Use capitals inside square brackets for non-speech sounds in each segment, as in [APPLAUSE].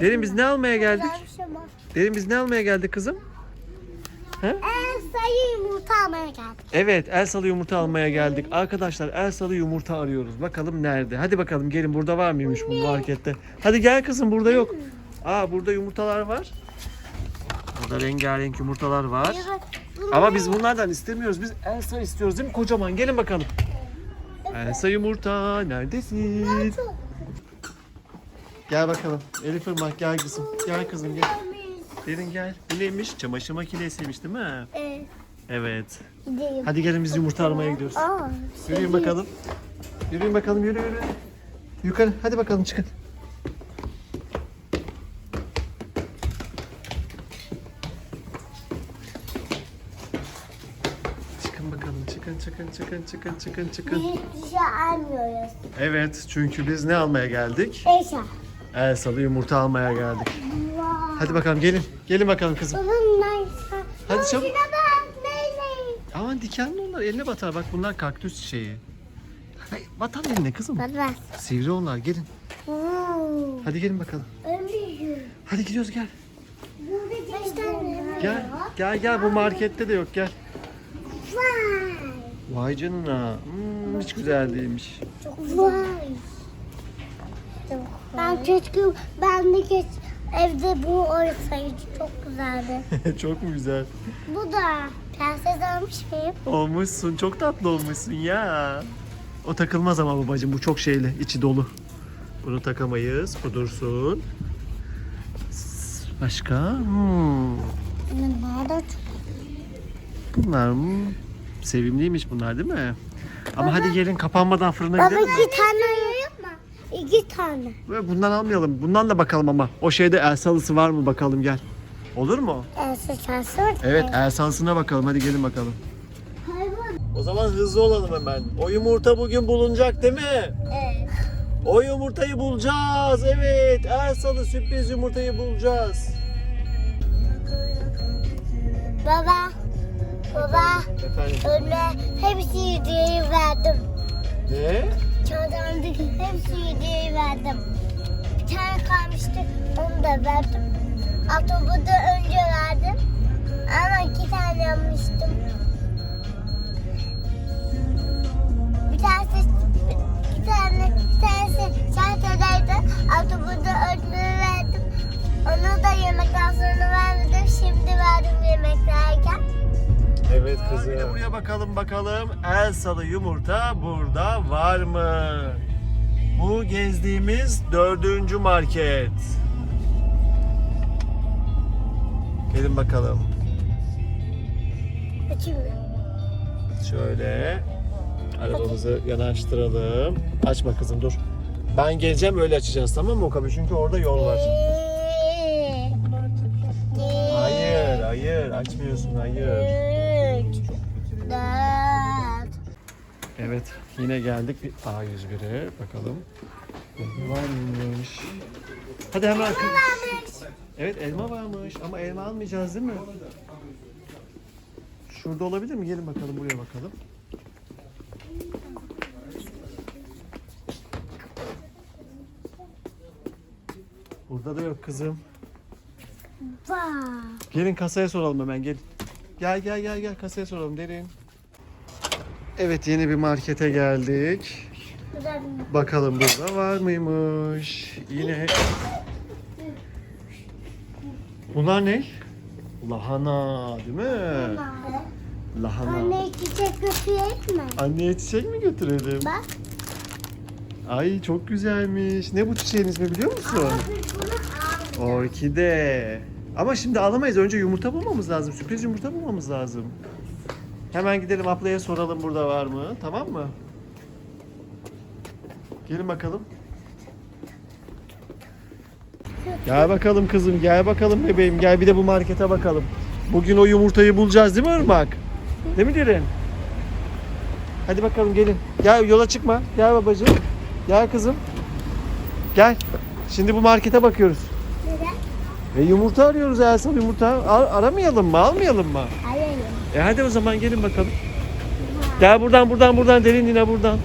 Derin biz ne almaya geldik? Derin biz ne almaya geldik kızım? En sayı yumurta almaya geldik. Evet Elsalı yumurta almaya geldik. Arkadaşlar Elsalı yumurta arıyoruz. Bakalım nerede? Hadi bakalım gelin burada var mıymış bu markette? Hadi gel kızım burada yok. Aa burada yumurtalar var. Burada rengarenk yumurtalar var. Ama biz bunlardan istemiyoruz. Biz Elsa istiyoruz değil mi kocaman? Gelin bakalım. Elsa yumurta neredesin? Gel bakalım. Elif Irmak gel kızım. Gel kızım gel. Derin gel. Bu neymiş? Çamaşır makinesiymiş değil mi? Evet. Evet. Gideyim. Hadi gelin biz yumurta aramaya gidiyoruz. Aa, Yürüyün bakalım. Yürüyün bakalım yürü yürü. Yukarı hadi bakalım çıkın. Çıkın bakalım çıkın çıkın çıkın çıkın çıkın çıkın. Biz hiçbir şey almıyoruz. Evet çünkü biz ne almaya geldik? Eşya. Elsalı yumurta almaya geldik. Hadi bakalım gelin. Gelin bakalım kızım. Hadi çabuk. Şuna bak. Neyle? Aman dikenli onlar eline batar bak bunlar kaktüs çiçeği. Hay, Batar eline kızım. Baba. Sivri onlar gelin. Hadi gelin bakalım. Hadi gidiyoruz gel. Gel gel gel bu markette de yok gel. Vay. Vay canına. Hmm, hiç güzel değilmiş. Vay. Ben keşke ben de keş evde bu olsaydı çok güzeldi. [LAUGHS] çok mu güzel? Bu da prenses almış mıyım? Olmuşsun çok tatlı olmuşsun ya. O takılmaz ama babacığım bu çok şeyli içi dolu. Bunu takamayız bu dursun. Başka? Hmm. Bunlar mı? Sevimliymiş bunlar değil mi? Ama hadi gelin kapanmadan fırına Baba gidelim. iki tane. İki tane. Ve Bundan almayalım. Bundan da bakalım ama. O şeyde el salısı var mı bakalım gel. Olur mu? Elsa şansı var. Evet el salısına bakalım. Hadi gelin bakalım. Hayvan. O zaman hızlı olalım hemen. O yumurta bugün bulunacak değil mi? Evet. O yumurtayı bulacağız. Evet. El salı sürpriz yumurtayı bulacağız. Baba. Baba. Efendim. Öyle hepsi hediyeyi verdim. Ne? Çantamdaki hepsi hediyeyi verdim. Bir tane kalmıştı onu da verdim. Atobu da önce verdim. Ama iki tane almıştım. Evet kızım. Bir de buraya bakalım bakalım. El salı yumurta burada var mı? Bu gezdiğimiz dördüncü market. Gelin bakalım. Açayım? Şöyle arabamızı yanaştıralım. Açma kızım dur. Ben geleceğim öyle açacağız tamam mı Okabe? Çünkü orada yol var. Ee, Hayır, hayır. Açmıyorsun, hayır. Evet, yine geldik bir A101'e. Bakalım. Ne varmış? Hadi hemen. Evet, elma varmış ama elma almayacağız değil mi? Şurada olabilir mi? Gelin bakalım, buraya bakalım. Burada da yok kızım. Gelin kasaya soralım hemen gel. Gel gel gel gel kasaya soralım derin. Evet yeni bir markete geldik. Bakalım burada var mıymış? Yine Bunlar ne? Lahana değil mi? Lahana. Anne çiçek götüreyim mi? Anneye çiçek mi götürelim? Bak. Ay çok güzelmiş. Ne bu çiçeğin ismi biliyor musun? Orkide. Ama şimdi alamayız. Önce yumurta bulmamız lazım. Sürpriz yumurta bulmamız lazım. Hemen gidelim ablaya soralım burada var mı? Tamam mı? Gelin bakalım. Gel bakalım kızım. Gel bakalım bebeğim. Gel bir de bu markete bakalım. Bugün o yumurtayı bulacağız değil mi Irmak? Değil mi Derin? Hadi bakalım gelin. Gel yola çıkma. Gel babacığım. Gel kızım. Gel. Şimdi bu markete bakıyoruz. Neden? E yumurta arıyoruz Elsal yumurta. Ar- aramayalım mı? Almayalım mı? E hadi o zaman gelin bakalım. Gel buradan buradan buradan derin yine buradan.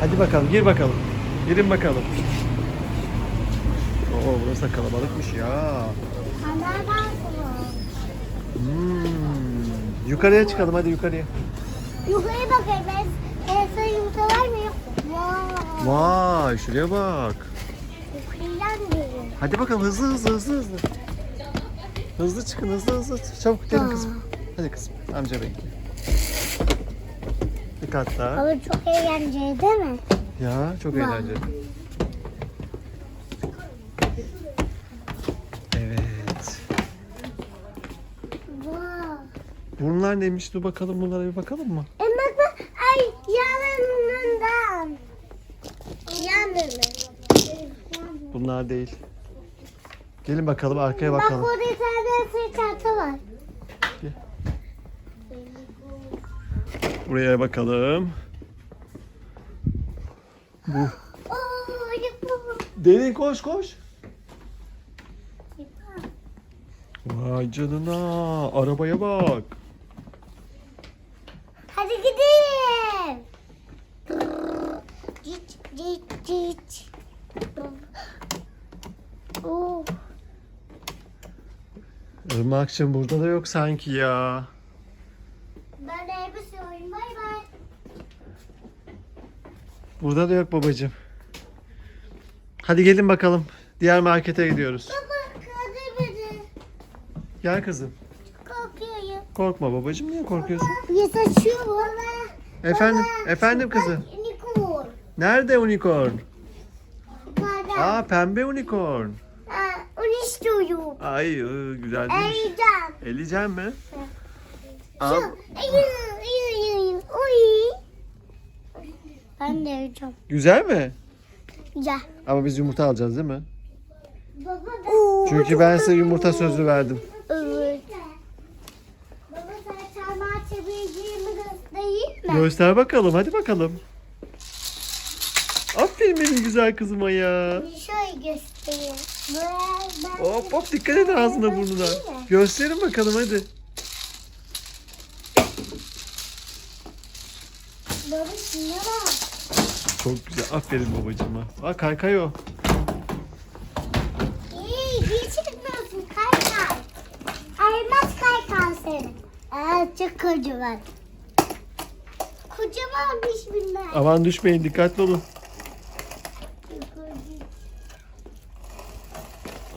Hadi bakalım gir bakalım. Girin bakalım. Oo burası da kalabalıkmış ya. Hmm. Yukarıya çıkalım hadi yukarıya. Yukarı bakayım ben. Ben sana yumurta var mı? yok mu? Vay. Vay şuraya bak. Yukarıdan geliyor. Hadi bakalım hızlı hızlı hızlı hızlı. Hızlı çıkın hızlı hızlı. Çabuk gelin kızım. Hadi kızım. Amca bekliyor. Bir kat daha. Ama çok eğlenceli değil mi? Ya çok Vay. eğlenceli. Evet. Vay. Bunlar neymiş? Dur bakalım bunlara bir bakalım mı? E bak bak. Ay yanından. Yanından. Bunlar değil. Gelin bakalım arkaya Bak bakalım. orada bir tane sırt çanta var. Buraya bakalım. Bu. Derin koş koş. Vay canına. Arabaya bak. Hadi gidelim. Ciç ciç ciç. Oo. Irmak'cığım burada da yok sanki ya. Ben de elbise. Bay bay. Burada da yok babacığım. Hadi gelin bakalım. Diğer markete gidiyoruz. Baba kadı beni. Gel kızım. Korkuyorum. Korkma babacığım. Niye korkuyorsun? Ya saçıyor baba. Efendim, Baba, efendim kızım. Unicorn. Nerede unicorn? Baba. Aa pembe unicorn. Ay ıı, güzelmiş. Ercan. Eleyecek mi? Al. Ben de yiyeceğim. Güzel mi? Ya. Ama biz yumurta alacağız değil mi? Baba da. Çünkü ben size yumurta sözü verdim. Evet. Baba sen çarmıha çevireceğimi göstereyim mi? Göster bakalım hadi bakalım. Aferin benim güzel kızıma ya. Şöyle göstereyim. Hop hop dikkat et ağzına burnuna. Gösterin bakalım hadi. Baba şuna bak. Çok güzel. Aferin babacığıma. Aa kaykay o. İyi, hiç çıkmıyorsun kaykay. Elmas kaykay senin. Aa, çok kocaman. Kocamanmış bunlar. Aman düşmeyin dikkatli olun.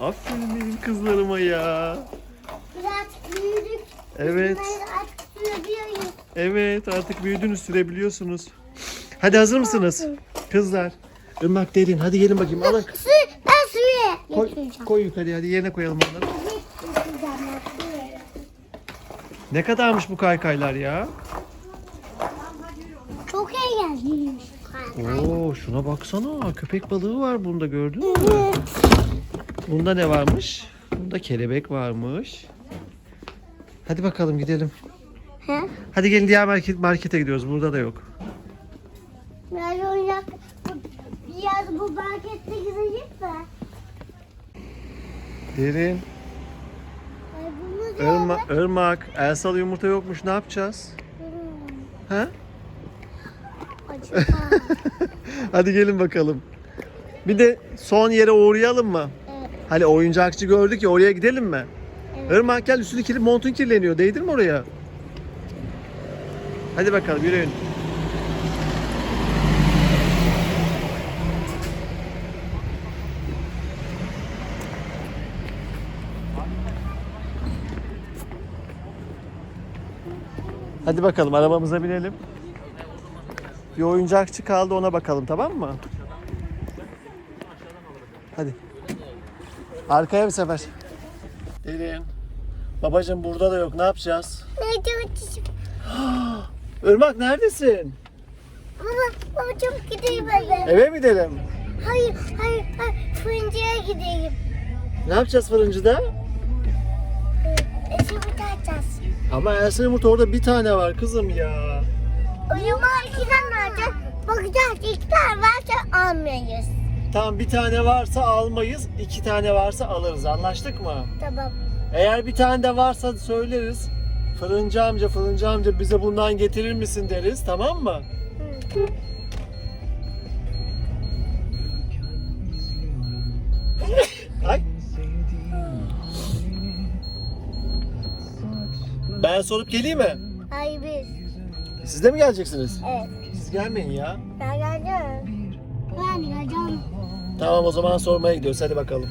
Aferin benim kızlarıma ya. Biraz büyüdük. Evet. Artık sürebiliyoruz. Evet artık büyüdünüz sürebiliyorsunuz. Hadi hazır mısınız? Kızlar. Irmak derin hadi gelin bakayım alın. Su, ben suya Koy, götüreceğim. koy yukarıya hadi yerine koyalım onları. Götüreceğim ben suya. Ne kadarmış bu kaykaylar ya? Çok eğlenceliymiş. Oo şuna baksana köpek balığı var bunda gördün mü? Evet. Bunda ne varmış? Bunda kelebek varmış. Hadi bakalım gidelim. He? Hadi gelin diğer market, markete gidiyoruz. Burada da yok. Biraz oyuncak. Biraz bu markette gidelim mi? Derin. Irma, Irmak. Elsalı yumurta yokmuş. Ne yapacağız? Ha? Acaba. [LAUGHS] Hadi gelin bakalım. Bir de son yere uğrayalım mı? Hani oyuncakçı gördük ya oraya gidelim mi? Evet. Irmak gel üstünü kirli, montun kirleniyor. Değdir mi oraya? Hadi bakalım yürüyün. Hadi bakalım arabamıza binelim. Bir oyuncakçı kaldı ona bakalım tamam mı? Hadi. Arkaya bir sefer. Derin. Babacım burada da yok. Ne yapacağız? Nerede uçuşum? [GASPS] Irmak neredesin? Baba, baba çabuk gideyim ben. Eve mi gidelim? Hayır, hayır, hayır. Fırıncıya gideyim. Ne yapacağız fırıncıda? Eşimi açacağız. Ama Ersin yumurta orada bir tane var kızım ya. Uyuma iki tane alacağız. Bakacağız iki tane varsa almayız. Tamam bir tane varsa almayız, iki tane varsa alırız. Anlaştık mı? Tamam. Eğer bir tane de varsa söyleriz. Fırıncı amca, fırıncı amca bize bundan getirir misin deriz. Tamam mı? Ay. Ben sorup geleyim mi? Hayır biz. Siz de mi geleceksiniz? Evet. Siz gelmeyin ya. Ben geleceğim. Ben geleceğim. Tamam o zaman sormaya gidiyoruz. Hadi bakalım.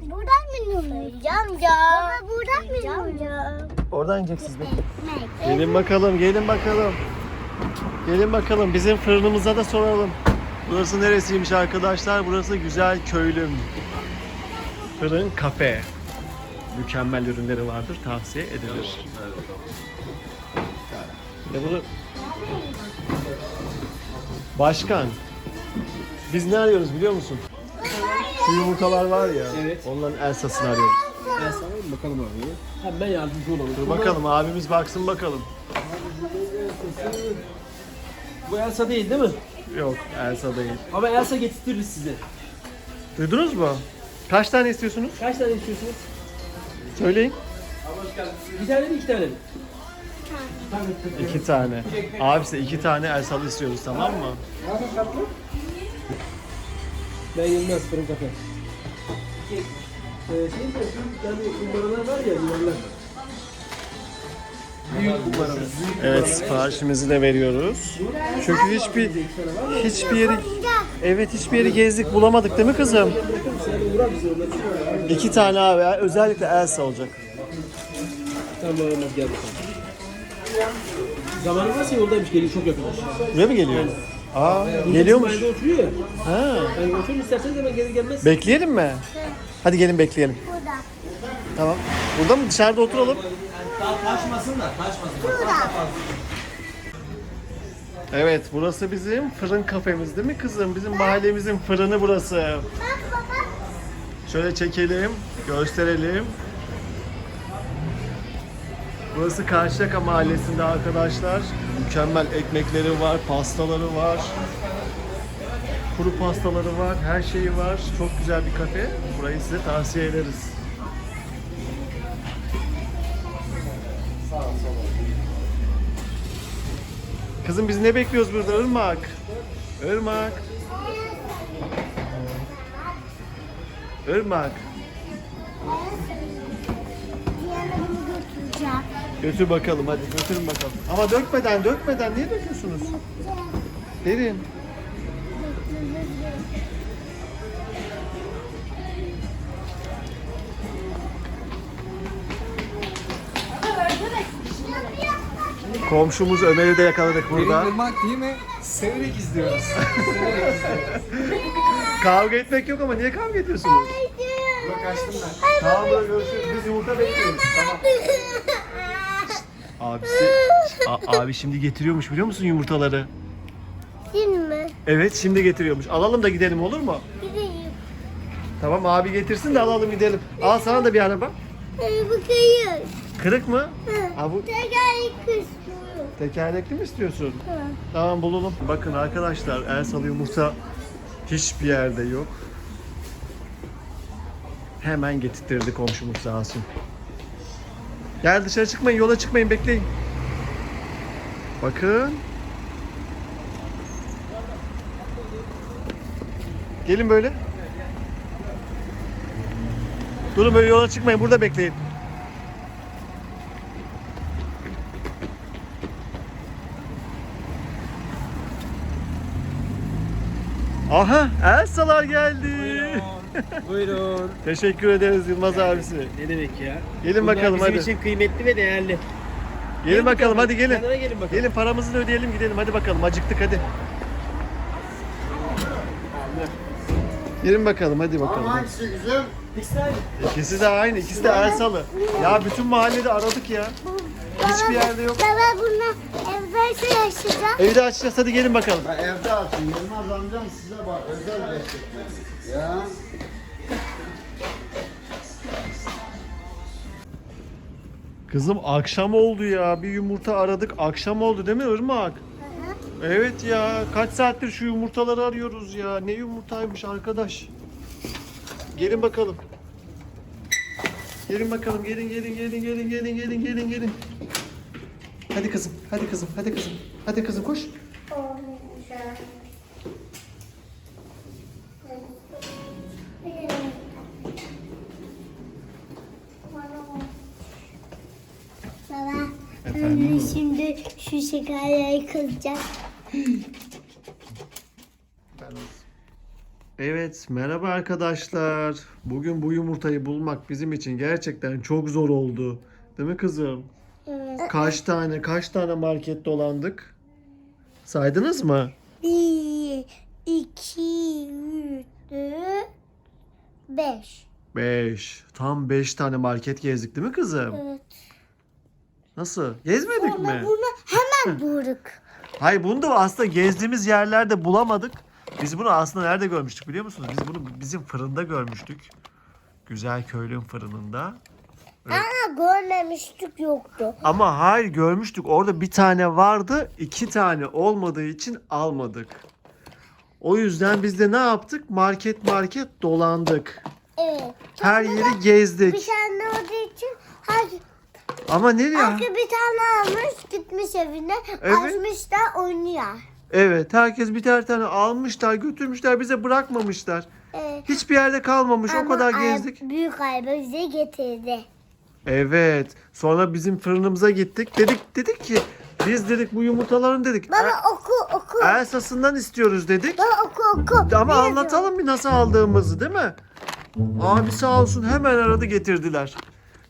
Buradan mı iniyoruz? Amca. Baba buradan mı iniyoruz? Oradan ineceksiniz. Ekmek. Gelin bakalım, gelin bakalım. Gelin bakalım, bizim fırınımıza da soralım. Burası neresiymiş arkadaşlar? Burası Güzel Köylüm. Fırın kafe. Mükemmel ürünleri vardır, tavsiye edilir. Ya bunu... Başkan, biz ne arıyoruz biliyor musun? Şu yumurtalar var ya, Evet. onların Elsa'sını arıyoruz. Ben sana bakalım abi. Hem ben yardımcı olalım. Dur bakalım, abimiz baksın bakalım. Bu Elsa değil değil mi? Yok, Elsa değil. Ama Elsa getirtiriz size. Duydunuz mu? Kaç tane istiyorsunuz? Kaç tane istiyorsunuz? Söyleyin. Bir tane mi iki tane mi? İki tane. Abisi iki tane Elsalı istiyoruz tamam mı? Ben yenmez fırın kafe. Ee, şey de şu yani kumbaralar var ya yuvarlak. Büyük kumbaralar. Büyük Evet siparişimizi de veriyoruz. Çünkü hiçbir hiçbir yeri evet hiçbir yeri gezdik bulamadık değil mi kızım? İki tane abi özellikle Elsa olacak. Tamam gel bakalım. Zamanı varsa yoldaymış geliyor çok yakınmış. Buraya mı geliyor? Aa geliyormuş. İsmail'de oturuyor ya. Ha. Yani oturun isterseniz hemen gelir gelmez. Bekleyelim mi? Hadi gelin bekleyelim. Burada. Tamam. Burada mı dışarıda oturalım? Daha taşmasın da taşmasın. Burada. Evet burası bizim fırın kafemiz değil mi kızım? Bizim mahallemizin fırını burası. Bak baba. Şöyle çekelim, gösterelim. Burası Karşıyaka Mahallesi'nde arkadaşlar. Mükemmel ekmekleri var, pastaları var. Kuru pastaları var, her şeyi var. Çok güzel bir kafe. Burayı size tavsiye ederiz. Kızım biz ne bekliyoruz burada Irmak? Irmak. Irmak. Götür bakalım hadi götürün bakalım. Ama dökmeden dökmeden niye döküyorsunuz? Derin. Komşumuz Ömer'i de yakaladık burada. Irmak değil mi? Severek izliyoruz. Kavga etmek yok ama niye kavga ediyorsunuz? Bak açtım ben. Tamam böyle görüşürüz. Biz yumurta bekliyoruz. Tamam. Abisi, A- abi şimdi getiriyormuş biliyor musun yumurtaları? Değil mi? Evet şimdi getiriyormuş. Alalım da gidelim olur mu? Gideyim. Tamam abi getirsin de alalım gidelim. Al sana da bir araba. Hadi bakayım. Kırık mı? Hı. Ha bu kısmı. tekerlekli mi istiyorsun? Hı. Tamam bulalım. Bakın arkadaşlar Elsalı yumurta hiçbir yerde yok. Hemen getirtirdi komşumuz sağ olsun. Gel dışarı çıkmayın, yola çıkmayın, bekleyin. Bakın. Gelin böyle. Durun böyle yola çıkmayın, burada bekleyin. Aha, Elsa'lar geldi. [LAUGHS] Buyurun. Teşekkür ederiz Yılmaz abisi. Ne demek ya? Gelin Bunlar bakalım bizim hadi. için kıymetli ve değerli. Gelin bakalım hadi gelin. Kenara gelin bakalım. Gelin paramızı da ödeyelim gidelim hadi bakalım acıktık hadi. Gelin bakalım hadi bakalım. İster İkisi de aynı ikisi de Ersalı. Ya bütün mahallede aradık ya. Hiçbir yerde yok. Baba bunu evde şey yaşayacağım. Evde açacağız hadi gelin bakalım. Ya evde açın. Yılmaz amcam size bak özel destekler. Ya. Kızım akşam oldu ya. Bir yumurta aradık. Akşam oldu değil mi Irmak? Evet ya. Kaç saattir şu yumurtaları arıyoruz ya. Ne yumurtaymış arkadaş. Gelin bakalım. Gelin bakalım. Gelin gelin gelin gelin gelin gelin gelin gelin. Hadi kızım. Hadi kızım. Hadi kızım. Hadi kızım koş. Şekerleri kızacak. Evet, merhaba arkadaşlar. Bugün bu yumurtayı bulmak bizim için gerçekten çok zor oldu. Değil mi kızım? Evet. Kaç tane, kaç tane market dolandık? Saydınız mı? Bir, iki, üç, dört, beş. 5. Tam 5 tane market gezdik değil mi kızım? Evet. Nasıl? Gezmedik Ama mi? bunu bulduk. Hayır bunu da aslında gezdiğimiz yerlerde bulamadık. Biz bunu aslında nerede görmüştük biliyor musunuz? Biz bunu bizim fırında görmüştük. Güzel köylün fırınında. Ama görmemiştik yoktu. Ama hayır görmüştük. Orada bir tane vardı. iki tane olmadığı için almadık. O yüzden biz de ne yaptık? Market market dolandık. Evet. Her yeri da Bir gezdik. tane olduğu için her, Ama nereye? herkes bir tane almış gitmiş evine Evet. açmış da oynuyor. Evet herkes birer tane almışlar götürmüşler bize bırakmamışlar. Evet. Hiçbir yerde kalmamış o Ama kadar ay- gezdik. Büyük ayba bize getirdi. Evet sonra bizim fırınımıza gittik. Dedik dedik ki biz dedik bu yumurtaların dedik. Baba El- oku oku. Elsas'ından istiyoruz dedik. Baba oku oku. Ama Ne yazıyor? anlatalım bir nasıl aldığımızı değil mi? Abi sağ olsun hemen aradı getirdiler.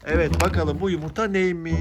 Evet bakalım bu yumurta neymiş?